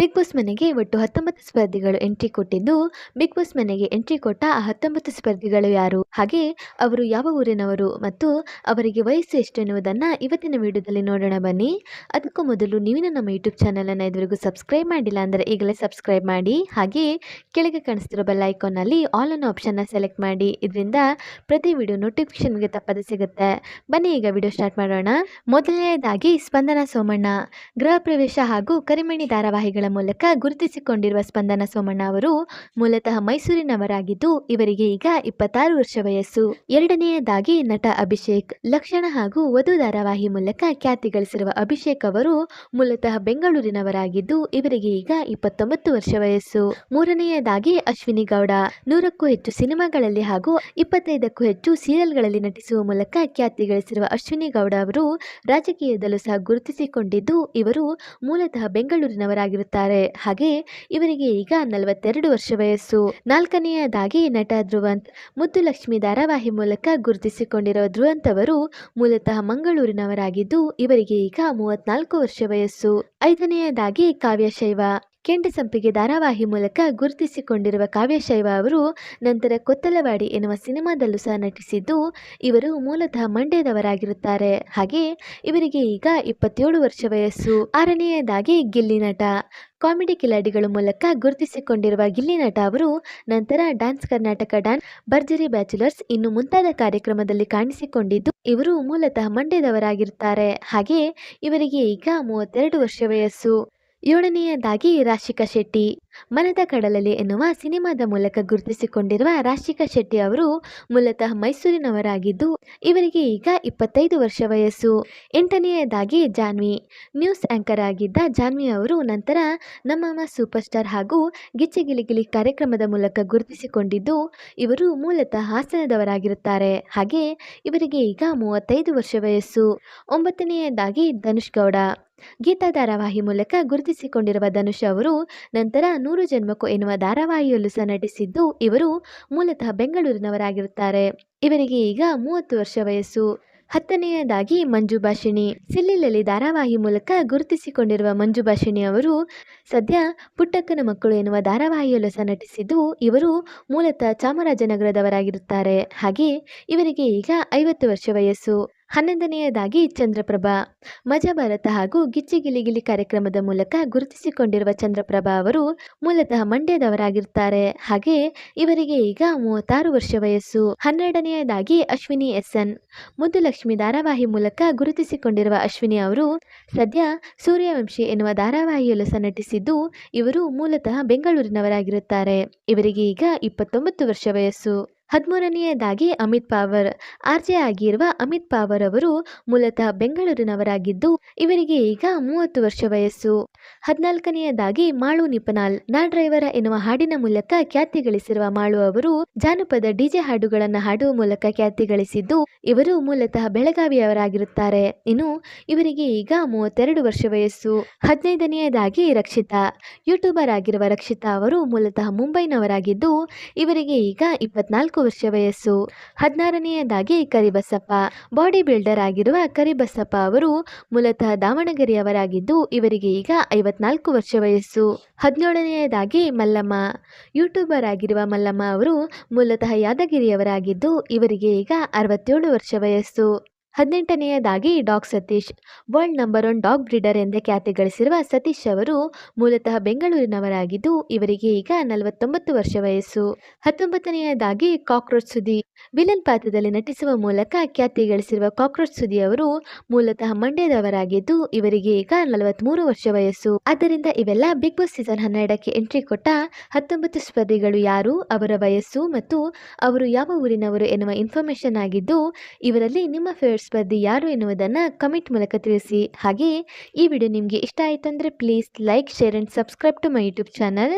Big boss ಮನೆಗೆ ಒಟ್ಟು ಹತ್ತೊಂಬತ್ತು ಸ್ಪರ್ಧಿಗಳು ಎಂಟ್ರಿ ಕೊಟ್ಟಿದ್ದು ಬಿಗ್ ಬಾಸ್ ಮನೆಗೆ ಎಂಟ್ರಿ ಕೊಟ್ಟ ಆ ಹತ್ತೊಂಬತ್ತು ಸ್ಪರ್ಧಿಗಳು ಯಾರು? ಹಾಗೆ ಅವರು ಯಾವ ಊರಿನವರು ಮತ್ತು ಅವರಿಗೆ ವಯಸ್ಸು ಎಷ್ಟು ಎನ್ನುವುದನ್ನು ಇವತ್ತಿನ ವಿಡಿಯೋದಲ್ಲಿ ನೋಡೋಣ ಬನ್ನಿ. ಅದಕ್ಕೂ ಮೊದಲು ನೀವಿನ ನಮ್ಮ ಯೂಟ್ಯೂಬ್ ಚಾನಲನ್ನು ಇದುವರೆಗೂ ಸಬ್ಸ್ಕ್ರೈಬ್ ಮಾಡಿಲ್ಲ ಅಂದರೆ ಈಗಲೇ ಸಬ್ಸ್ಕ್ರೈಬ್ ಮಾಡಿ. ಹಾಗೆ ಕೆಳಗೆ ಕಾಣಿಸ್ತಿರೋ ಬೆಲ್ ಐಕಾನಲ್ಲಿ ಆಲ್ ಅನ್ನೋ ಆಪ್ಷನ್ನ ಸೆಲೆಕ್ಟ್ ಮಾಡಿ. ಇದರಿಂದ ಪ್ರತಿ ವಿಡಿಯೋ ನೋಟಿಫಿಕೇಶನ್ ನಿಮಗೆ ತಪ್ಪದೆ ಸಿಗುತ್ತೆ. ಬನ್ನಿ ಈಗ ವಿಡಿಯೋ ಸ್ಟಾರ್ಟ್ ಮಾಡೋಣ. ಮೊದಲನೆಯದಾಗಿ ಸ್ಪಂದನ ಸೋಮಣ್ಣ. ಗೃಹ ಪ್ರವೇಶ ಹಾಗೂ ಕರಿಮಣಿ ಧಾರಾವಾಹಿಗಳ ಮೂಲಕ ಗುರುತಿಸಿಕೊಂಡಿರುವ ಸ್ಪಂದನ ಸೋಮಣ್ಣ ಅವರು ಮೂಲತಃ ಮೈಸೂರಿನವರಾಗಿದ್ದು, ಇವರಿಗೆ ಈಗ ಇಪ್ಪತ್ತಾರು ವರ್ಷ ವಯಸ್ಸು. ಎರಡನೆಯದಾಗಿ ನಟ ಅಭಿಷೇಕ್, ಲಕ್ಷಣ ಹಾಗೂ ವಧು ಧಾರಾವಾಹಿ ಮೂಲಕ ಖ್ಯಾತಿ ಗಳಿಸಿರುವ ಅಭಿಷೇಕ್ ಅವರು ಮೂಲತಃ ಬೆಂಗಳೂರಿನವರಾಗಿದ್ದು, ಇವರಿಗೆ ಈಗ ಇಪ್ಪತ್ತೊಂಬತ್ತು ವರ್ಷ ವಯಸ್ಸು. ಮೂರನೆಯದಾಗಿ ಅಶ್ವಿನಿ ಗೌಡ, ನೂರಕ್ಕೂ ಹೆಚ್ಚು ಸಿನಿಮಾಗಳಲ್ಲಿ ಹಾಗೂ ಇಪ್ಪತ್ತೈದಕ್ಕೂ ಹೆಚ್ಚು ಸೀರಿಯಲ್ಗಳಲ್ಲಿ ನಟಿಸುವ ಮೂಲಕ ಖ್ಯಾತಿ ಗಳಿಸಿರುವ ಅಶ್ವಿನಿ ಗೌಡ ಅವರು ರಾಜಕೀಯದಲ್ಲೂ ಸಹ ಗುರುತಿಸಿಕೊಂಡಿದ್ದು, ಇವರು ಮೂಲತಃ ಬೆಂಗಳೂರಿನವರಾಗಿರುತ್ತಾರೆ ಹಾಗೆ ಇವರಿಗೆ ಈಗ ನಲವತ್ತೆರಡು ವರ್ಷ ವಯಸ್ಸು. ನಾಲ್ಕನೆಯದಾಗಿ ನಟ ಧ್ರುವಂತ್. ಮುದ್ದು ಲಕ್ಷ್ಮಿ ಧಾರಾವಾಹಿ ಮೂಲಕ ಗುರುತಿಸಿಕೊಂಡಿರುವ ಧ್ರುವಂತ್ ಅವರು ಮೂಲತಃ ಮಂಗಳೂರಿನವರಾಗಿದ್ದು, ಇವರಿಗೆ ಈಗ ಮೂವತ್ನಾಲ್ಕು ವರ್ಷ ವಯಸ್ಸು. ಐದನೆಯದಾಗಿ ಕಾವ್ಯ ಶೈವ. ಕೆಂಡ ಸಂಪಿಗೆ ಧಾರಾವಾಹಿ ಮೂಲಕ ಗುರುತಿಸಿಕೊಂಡಿರುವ ಕಾವ್ಯಶೈವ ಅವರು ನಂತರ ಕೊತ್ತಲವಾಡಿ ಎನ್ನುವ ಸಿನಿಮಾದಲ್ಲೂ ಸಹ ನಟಿಸಿದ್ದು ಇವರು ಮೂಲತಃ ಮಂಡ್ಯದವರಾಗಿರುತ್ತಾರೆ. ಹಾಗೆ ಇವರಿಗೆ ಈಗ ಇಪ್ಪತ್ತೇಳು ವರ್ಷ ವಯಸ್ಸು. ಆರನೆಯದಾಗಿ ಗಿಲ್ಲಿ ನಟ. ಕಾಮಿಡಿ ಕಿಲಾಡಿಗಳ ಮೂಲಕ ಗುರುತಿಸಿಕೊಂಡಿರುವ ಗಿಲ್ಲಿ ನಟ ಅವರು ನಂತರ dance Karnataka dance Bharjari bachelors ಇನ್ನು ಮುಂತಾದ ಕಾರ್ಯಕ್ರಮದಲ್ಲಿ ಕಾಣಿಸಿಕೊಂಡಿದ್ದು ಇವರು ಮೂಲತಃ ಮಂಡ್ಯದವರಾಗಿರುತ್ತಾರೆ. ಹಾಗೆ ಇವರಿಗೆ ಈಗ ಮೂವತ್ತೆರಡು ವರ್ಷ ವಯಸ್ಸು. ಏಳನೆಯದಾಗಿ ರಾಶಿಕಾ ಶೆಟ್ಟಿ. ಮನದ ಕಡಲಲ್ಲಿ ಎನ್ನುವ ಸಿನಿಮಾದ ಮೂಲಕ ಗುರುತಿಸಿಕೊಂಡಿರುವ ರಾಶಿಕಾ ಶೆಟ್ಟಿ ಅವರು ಮೂಲತಃ ಮೈಸೂರಿನವರಾಗಿದ್ದು, ಇವರಿಗೆ ಈಗ ಇಪ್ಪತ್ತೈದು ವರ್ಷ ವಯಸ್ಸು. ಎಂಟನೆಯದಾಗಿ ಜಾನ್ವಿ. ನ್ಯೂಸ್ ಆಂಕರ್ ಆಗಿದ್ದ ಜಾನ್ವಿ ಅವರು ನಂತರ ನಮ್ಮಮ್ಮ ಸೂಪರ್ ಸ್ಟಾರ್ ಹಾಗೂ ಗಿಚ್ಚಿ ಗಿಲಿಗಿಲಿ ಕಾರ್ಯಕ್ರಮದ ಮೂಲಕ ಗುರುತಿಸಿಕೊಂಡಿದ್ದು, ಇವರು ಮೂಲತಃ ಹಾಸನದವರಾಗಿರುತ್ತಾರೆ. ಹಾಗೆ ಇವರಿಗೆ ಈಗ ಮೂವತ್ತೈದು ವರ್ಷ ವಯಸ್ಸು. ಒಂಬತ್ತನೆಯದಾಗಿ ಧನುಷ್ ಗೌಡ. ಗೀತಾ ಧಾರಾವಾಹಿ ಮೂಲಕ ಗುರುತಿಸಿಕೊಂಡಿರುವ ಧನುಷ್ ಅವರು ನಂತರ ನೂರು ಜನ್ಮಕ್ಕೂ ಎನ್ನುವ ಧಾರಾವಾಹಿಯಲ್ಲೂ ಸಹ ನಟಿಸಿದ್ದು ಇವರು ಮೂಲತಃ ಬೆಂಗಳೂರಿನವರಾಗಿರುತ್ತಾರೆ. ಇವರಿಗೆ ಈಗ ಮೂವತ್ತು ವರ್ಷ ವಯಸ್ಸು. ಹತ್ತನೆಯದಾಗಿ ಮಂಜು ಭಾಷಿಣಿ. ಸಿಲ್ಲಿಲಲ್ಲಿ ಧಾರಾವಾಹಿ ಮೂಲಕ ಗುರುತಿಸಿಕೊಂಡಿರುವ ಮಂಜು ಭಾಷಿಣಿ ಅವರು ಸದ್ಯ ಪುಟ್ಟಕ್ಕನ ಮಕ್ಕಳು ಎನ್ನುವ ಧಾರಾವಾಹಿಯಲ್ಲೂ ಸಹ ನಟಿಸಿದ್ದು ಇವರು ಮೂಲತಃ ಚಾಮರಾಜನಗರದವರಾಗಿರುತ್ತಾರೆ. ಹಾಗೆ ಇವರಿಗೆ ಈಗ ಐವತ್ತು ವರ್ಷ ವಯಸ್ಸು. ಹನ್ನೊಂದನೆಯದಾಗಿ ಚಂದ್ರಪ್ರಭಾ. ಮಜಾ ಭಾರತ ಹಾಗೂ ಗಿಚ್ಚಿಗಿಲಿಗಿಲಿ ಕಾರ್ಯಕ್ರಮದ ಮೂಲಕ ಗುರುತಿಸಿಕೊಂಡಿರುವ ಚಂದ್ರಪ್ರಭಾ ಅವರು ಮೂಲತಃ ಮಂಡ್ಯದವರಾಗಿರುತ್ತಾರೆ. ಹಾಗೆ ಇವರಿಗೆ ಈಗ ಮೂವತ್ತಾರು ವರ್ಷ ವಯಸ್ಸು. ಹನ್ನೆರಡನೆಯದಾಗಿ ಅಶ್ವಿನಿ ಎಸ್ ಎನ್. ಮುದ್ದು ಲಕ್ಷ್ಮಿ ಧಾರಾವಾಹಿ ಮೂಲಕ ಗುರುತಿಸಿಕೊಂಡಿರುವ ಅಶ್ವಿನಿ ಅವರು ಸದ್ಯ ಸೂರ್ಯವಂಶಿ ಎನ್ನುವ ಧಾರಾವಾಹಿಯಲ್ಲೂ ಸಹ ನಟಿಸಿದ್ದು ಇವರು ಮೂಲತಃ ಬೆಂಗಳೂರಿನವರಾಗಿರುತ್ತಾರೆ. ಇವರಿಗೆ ಈಗ ಇಪ್ಪತ್ತೊಂಬತ್ತು ವರ್ಷ ವಯಸ್ಸು. ಹದಿಮೂರನೆಯದಾಗಿ ಅಮಿತ್ ಪಾವರ್, ಆರ್ಜೆ ಆಗಿರುವ ಅಮಿತ್ ಪಾವರ್ ಅವರು ಮೂಲತಃ ಬೆಂಗಳೂರಿನವರಾಗಿದ್ದು, ಇವರಿಗೆ ಈಗ ಮೂವತ್ತು ವರ್ಷ ವಯಸ್ಸು. ಹದಿನಾಲ್ಕನೆಯದಾಗಿ ಮಾಳು ನಿಪನಾಲ್ ನಾ ಡ್ರೈವರ ಎನ್ನುವ ಹಾಡಿನ ಮೂಲಕ ಖ್ಯಾತಿ ಗಳಿಸಿರುವ ಮಾಳು ಅವರು ಜಾನಪದ ಡಿಜೆ ಹಾಡುಗಳನ್ನು ಹಾಡುವ ಮೂಲಕ ಖ್ಯಾತಿ ಗಳಿಸಿದ್ದು, ಇವರು ಮೂಲತಃ ಬೆಳಗಾವಿಯವರಾಗಿರುತ್ತಾರೆ. ಇನ್ನು ಇವರಿಗೆ ಈಗ ಮೂವತ್ತೆರಡು ವರ್ಷ ವಯಸ್ಸು. ಹದಿನೈದನೆಯದಾಗಿ ರಕ್ಷಿತಾ, ಯೂಟ್ಯೂಬರ್ ಆಗಿರುವ ರಕ್ಷಿತಾ ಅವರು ಮೂಲತಃ ಮುಂಬೈನವರಾಗಿದ್ದು, ಇವರಿಗೆ ಈಗ ಇಪ್ಪತ್ನಾಲ್ಕು ವರ್ಷ ವಯಸ್ಸು. ಹದಿನಾರನೆಯದಾಗಿ ಕರಿಬಸಪ್ಪ. ಬಾಡಿ ಬಿಲ್ಡರ್ ಆಗಿರುವ ಕರಿಬಸಪ್ಪ ಅವರು ಮೂಲತಃ ದಾವಣಗೆರೆಯವರಾಗಿದ್ದು, ಇವರಿಗೆ ಈಗ ಐವತ್ನಾಲ್ಕು ವರ್ಷ ವಯಸ್ಸು. ಹದಿನೇಳನೆಯದಾಗಿ ಮಲ್ಲಮ್ಮ. ಯೂಟ್ಯೂಬರ್ ಆಗಿರುವ ಮಲ್ಲಮ್ಮ ಅವರು ಮೂಲತಃ ಯಾದಗಿರಿಯವರಾಗಿದ್ದು, ಇವರಿಗೆ ಈಗ ಅರವತ್ತೇಳು ವರ್ಷ ವಯಸ್ಸು. ಹದಿನೆಂಟನೆಯದಾಗಿ dog Satish, world number one dog breeder ಎಂದೇ ಖ್ಯಾತಿ ಗಳಿಸಿರುವ ಸತೀಶ್ ಅವರು ಮೂಲತಃ ಬೆಂಗಳೂರಿನವರಾಗಿದ್ದು, ಇವರಿಗೆ ಈಗ ನಲವತ್ತೊಂಬತ್ತು ವರ್ಷ ವಯಸ್ಸು. ಹತ್ತೊಂಬತ್ತನೆಯದಾಗಿ ಕಾಕ್ರೋಚ್ ಸುದಿ ವಿಲನ್ ಪಾತ್ರದಲ್ಲಿ ನಟಿಸುವ ಮೂಲಕ ಖ್ಯಾತಿ ಗಳಿಸಿರುವ ಕಾಕ್ರೋಚ್ ಸುದಿ ಅವರು ಮೂಲತಃ ಮಂಡ್ಯದವರಾಗಿದ್ದು, ಇವರಿಗೆ ಈಗ ನಲವತ್ಮೂರು ವರ್ಷ ವಯಸ್ಸು. ಆದ್ದರಿಂದ ಇವೆಲ್ಲ ಬಿಗ್ ಬಾಸ್ ಸೀಸನ್ ಹನ್ನೆರಡಕ್ಕೆ ಎಂಟ್ರಿ ಕೊಟ್ಟ ಹತ್ತೊಂಬತ್ತು ಸ್ಪರ್ಧಿಗಳು ಯಾರು, ಅವರ ವಯಸ್ಸು ಮತ್ತು ಅವರು ಯಾವ ಊರಿನವರು ಎನ್ನುವ ಇನ್ಫಾರ್ಮೇಶನ್ ಆಗಿದ್ದು, ಇವರಲ್ಲಿ ನಿಮ್ಮ ಫೇವರೇಟ್ ಸ್ಪರ್ಧಿ ಯಾರು ಎನ್ನುವುದನ್ನು ಕಮೆಂಟ್ ಮೂಲಕ ತಿಳಿಸಿ. ಹಾಗೆಯೇ ಈ ವಿಡಿಯೋ ನಿಮಗೆ ಇಷ್ಟ ಆಯಿತು ಅಂದರೆ please like share and subscribe to my YouTube channel